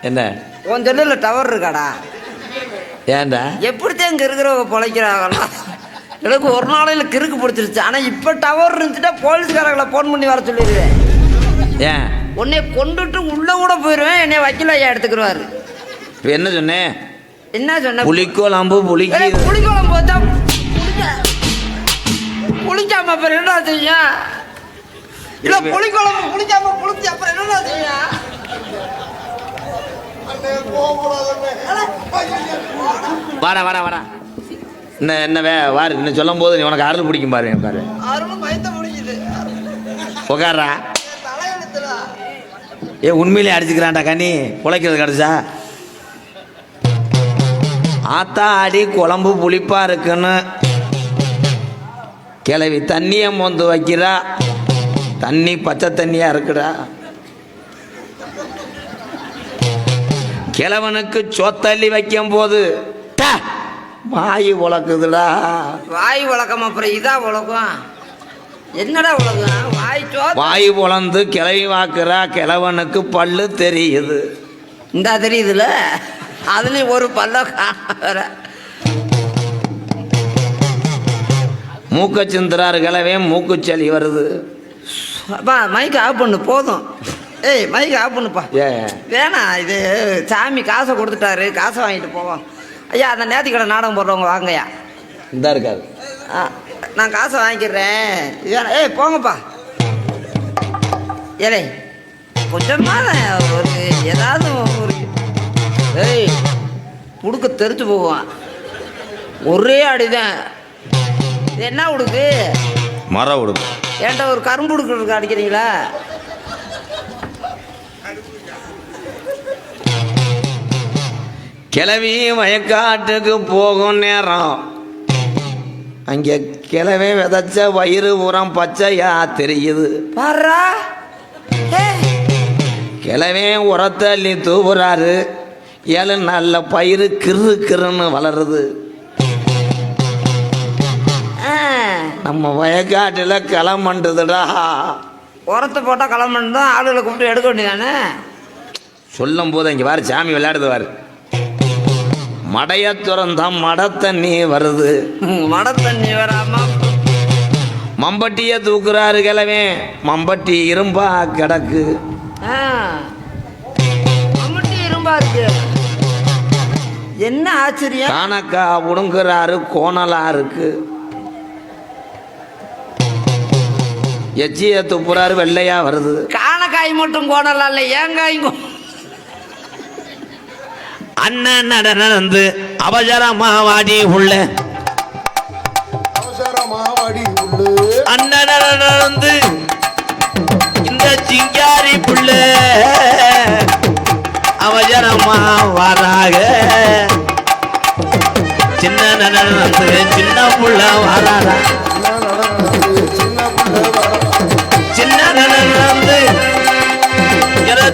என்ன? உன் செல்லில் டவர் இருக்காடா? ஏன்டா? எப்படித்தான் இங்கே இருக்கிறவங்க பொழைக்கிறாங்களா? எனக்கு ஒரு நாளையில் கிறுக்கு பிடிச்சிருச்சு. ஆனால் இப்போ டவர் இருந்துச்சுட்டா போலீஸ்காரங்களை ஃபோன் பண்ணி வர சொல்லிடுவேன். ஏன்? உன்னை கொண்டுட்டு உள்ளே கூட போயிடுவேன் என்னை வக்கீல் ஐயா எடுத்துக்கிடுவாரு இப்போ என்ன சொன்னேன் என்ன சொன்ன? புளிக்குழம்பு புளிக்கு ஏய், புளிக்குழம்பு வச்சா புளிக்க புளிக்காம அப்புறம் என்ன செய்யும் இல்ல புளிக்குழம்பு புளிக்காம புளிச்சு அப்புறம் என்ன செய்யும் வாடா வாடா வாடா. என்ன என்னவே வாரு இன்னும் சொல்லும் போது நீ உனக்கு அருள் பிடிக்கும் பாரு உட்காரு பாரு. வயிற்ற உட்காரா ஏ உண்மையிலே அடிச்சுக்கிறான்டா கண்ணி பிழைக்கிறது கிடச்சா ஆத்தா அடி குழம்பு புளிப்பா இருக்குன்னு. கிளவி தண்ணியை மொந்து வைக்கிறா. தண்ணி பச்சை தண்ணியாக இருக்குடா. கிழவனுக்கு சோத்தள்ளி வைக்கும் போது வாய் உழக்குதுடா வாய் உலகம் அப்புறம் இதா உலகம் என்னடா உலகம்? வாய் வாய் பொளந்து கிளவி வாக்குறா கிழவனுக்கு பல்லு தெரியுது. இந்த தெரியுதுல? அதுலயும் ஒரு பல்ல காண மூக்க சிந்துறாரு கிளவே மூக்குச்சளி வருது. அப்பா மைக் ஆஃப் பண்ணு போதும். ஏய் மைக் ஆஃப் பண்ணுப்பா. ஏ வேணாம் இது சாமி காசை கொடுத்துட்டாரு காசை வாங்கிட்டு போவோம். ஐயா அந்த நேர்த்திக்கடை நாடகம் போடுறவங்க வாங்கய்யா. இந்த இருக்காது ஆ, நான் காசை வாங்கிக்கிறேன். ஏன் ஏய் போங்கப்பா. ஏலே கொஞ்சமா ஒரு ஏதாவது ஒரு ஏய் உடுக்க தெரிச்சு போவான் ஒரே அடிதான். என்ன உடுக்கு? மரம் விடுது ஏன்டா ஒரு கரும்பு உடுக்கு அடிக்கிறீங்களா? கிளவி வயக்காட்டுக்கு போகும் நேரம். அங்கே கிளவே விதைச்ச வயிறு உரம் பச்சையா தெரியுது. பாரா கிளவே உரத்தள்ளி தூவுறாரு. ஏழு நல்ல பயிறு கிறு கிறுன்னு வளருது. நம்ம வயக்காட்டில் கிளம்பண்டுதுடா உரத்தை போட்டால் கிளம்பணும் தான் ஆளுகளை கூப்பிட்டு எடுக்க வேண்டியதானே? சொல்லும் போது இங்கே வாரு சாமி விளையாடுது வாரு மடைய துறந்தான் மட தண்ணி வருது. மட தண்ணி வராம மம்பட்டியை தூக்குறாரு கிழவே மம்பட்டி இரும்பா கிடக்கு. ஆ. மம்முட்டி இரும்பா இருக்கு. என்ன ஆச்சரியம்? காணக்கா உடுங்குறாரு கோணலா இருக்கு. எச்சிய துப்புறாரு வெள்ளையா வருது. காணக்காய் மட்டும் கோணலாம் இல்லை ஏங்காய் கோ- அண்ணன் நட நடந்து அவசரமாவடி உள்ளு. அண்ணன் நட நடந்து இந்த சிங்காரி புள்ள. அவசரமா வராக சின்ன நட நடந்து சின்ன புள்ள வராரா.